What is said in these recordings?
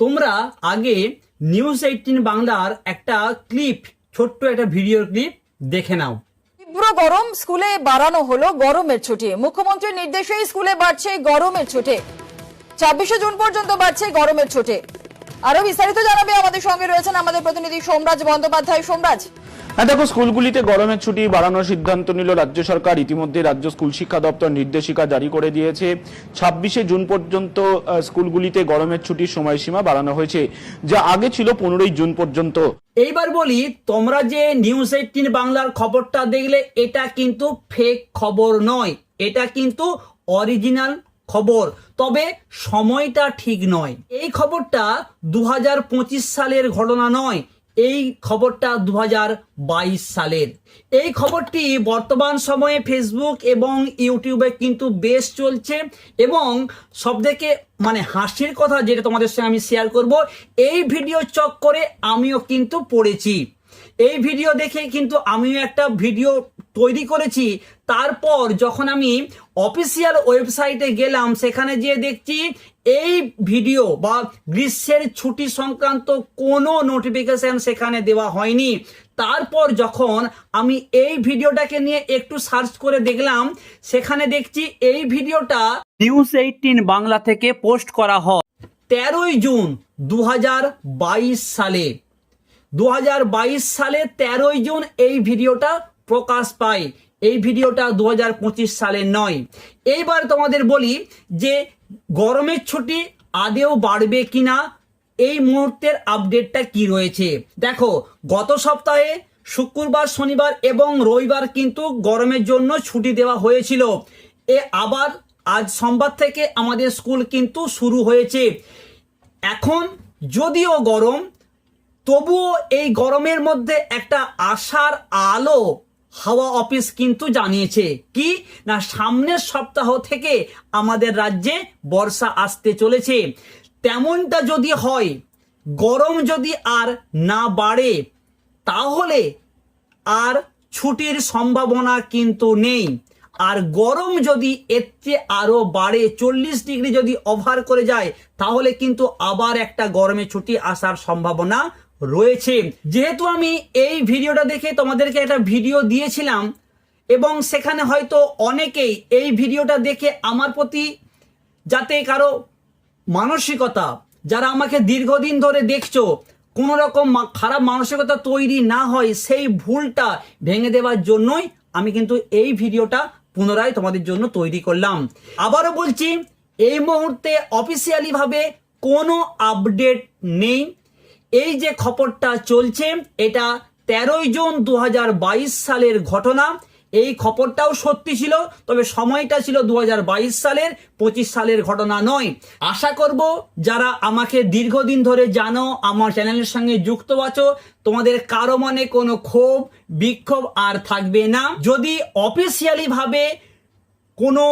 তোমরা আগে news eighteen বাংলার একটা ক্লিপ ছোট্ট একটা ভিডিও ক্লিপ দেখে নাও। তীব্র গরম স্কুলে বাড়ানো হলো গরমের ছুটি। মুখ্যমন্ত্রীর নির্দেশে স্কুলে বাড়ছে গরমের ছুটি। ছাব্বিশে জুন পর্যন্ত বাড়ছে গরমের ছুটি। আরও বিস্তারিত জানাবে আমাদের সঙ্গে রয়েছেন আমাদের প্রতিনিধি সোমরাজ বন্দ্যোপাধ্যায়। সোমরাজ হ্যাঁ দেখো, স্কুলগুলিতে গরমের ছুটি বাড়ানোর সিদ্ধান্ত নিল রাজ্য সরকার। ইতিমধ্যে রাজ্য স্কুল শিক্ষা দপ্তর নির্দেশিকা জারি করে দিয়েছে। ছাব্বিশে জুন পর্যন্ত স্কুলগুলিতে গরমের ছুটির সময়সীমা বাড়ানো হয়েছে, যা আগে ছিল পনেরোই জুন পর্যন্ত। এইবার বলি, তোমরা যে নিউজ এইটিন বাংলার খবরটা দেখলে, এটা কিন্তু ফেক খবর নয়। এটা কিন্তু অরিজিনাল খবর। তবে সময়টা ঠিক নয়। এই খবরটা দু হাজার পঁচিশ সালের ঘটনা নয়। এই খবরটা দু হাজার বাইশ সালের। এই খবরটি বর্তমান সময়ে ফেসবুক এবং ইউটিউবে কিন্তু বেশ চলছে এবং সব থেকে মানে হাসির কথা যেটা তোমাদের সঙ্গে আমি শেয়ার করব, এই ভিডিও চক করে আমিও কিন্তু পড়েছি। এই ভিডিও দেখে কিন্তু আমিও একটা ভিডিও তৈরি করেছি। তারপর যখন আমি অফিসিয়াল ওয়েবসাইটে গেলাম, সেখানে গিয়ে দেখছি এই ভিডিও বা গ্রীষ্মের ছুটি সংক্রান্ত কোনো নোটিফিকেশন সেখানে দেওয়া হয়নি। তারপর যখন আমি এই ভিডিওটাকে নিয়ে একটু সার্চ করে দেখলাম, সেখানে দেখছি এই ভিডিওটা নিউজ এইটিন বাংলা থেকে পোস্ট করা হয়। তেরোই জুন দু হাজার বাইশ সালে। দু হাজার বাইশ সালে তেরোই জুন এই ভিডিওটা প্রকাশ পায়। এই ভিডিওটা দু সালে নয়। এইবার তোমাদের বলি যে গরমের ছুটি আদেও বাড়বে কিনা, এই মুহূর্তের আপডেটটা কি রয়েছে? দেখো, গত সপ্তাহে শুক্রবার, শনিবার এবং রবিবার কিন্তু গরমের জন্য ছুটি দেওয়া হয়েছিল। এ আবার আজ সোমবার থেকে আমাদের স্কুল কিন্তু শুরু হয়েছে। এখন যদিও গরম, তবুও এই গরমের মধ্যে একটা আশার আলো হাওয়া অফিস কিন্তু জানিয়েছে কি? না, সামনের সপ্তাহ থেকে আমাদের রাজ্যে বর্ষা আসতে চলেছে। তেমনটা যদি হয়, গরম যদি আর না বাড়ে, তাহলে আর ছুটির সম্ভাবনা কিন্তু নেই। আর গরম যদি এর চেয়ে আরও বাড়ে, চল্লিশ ডিগ্রি যদি ওভার করে যায়, তাহলে কিন্তু আবার একটা গরমে ছুটি আসার সম্ভাবনা রয়েছে। যেহেতু আমি এই ভিডিওটা দেখে তোমাদেরকে একটা ভিডিও দিয়েছিলাম, এবং সেখানে হয়তো অনেকেই এই ভিডিওটা দেখে আমার প্রতি যাতে কারও মানসিকতা, যারা আমাকে দীর্ঘদিন ধরে দেখছ, কোনো রকম খারাপ মানসিকতা তৈরি না হয়, সেই ভুলটা ভেঙে দেওয়ার জন্যই আমি কিন্তু এই ভিডিওটা পুনরায় তোমাদের জন্য তৈরি করলাম। আবারও বলছি, এই মুহূর্তে অফিসিয়ালি ভাবে কোনো আপডেট নেই। এই যে খবরটা চলছে, এটা তেরোই জুন দু হাজার বাইশ সালের ঘটনা। এই খবরটাও সত্যি ছিল, তবে সময়টা ছিল দু হাজার বাইশ সালের পঁচিশ সালের ঘটনা নয়। আশা করব যারা আমাকে দীর্ঘদিন ধরে জানো, আমার চ্যানেলের সঙ্গে যুক্ত আছো, তোমাদের কারও মনে কোনো ক্ষোভ, বিক্ষোভ আর থাকবে না। যদি অফিসিয়ালি ভাবে কোনো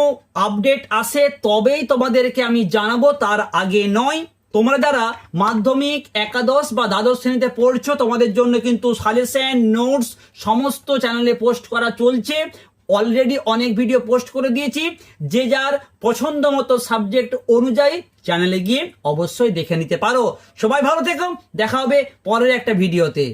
আপডেট আসে, তবেই তোমাদেরকে আমি জানাব, তার আগে নয়। তোমরা যারা মাধ্যমিক, একাদশ বা দ্বাদশ শ্রেণীতে পড়ছো, তোমাদের জন্য কিন্তু সাজেশন নোটস সমস্ত চ্যানেলে পোস্ট করা চলছে। অলরেডি অনেক ভিডিও পোস্ট করে দিয়েছি। যে যার পছন্দ মতো সাবজেক্ট অনুযায়ী চ্যানেলে গিয়ে অবশ্যই দেখে নিতে পারো। সবাই ভালো থেকো। দেখা হবে পরের একটা ভিডিওতে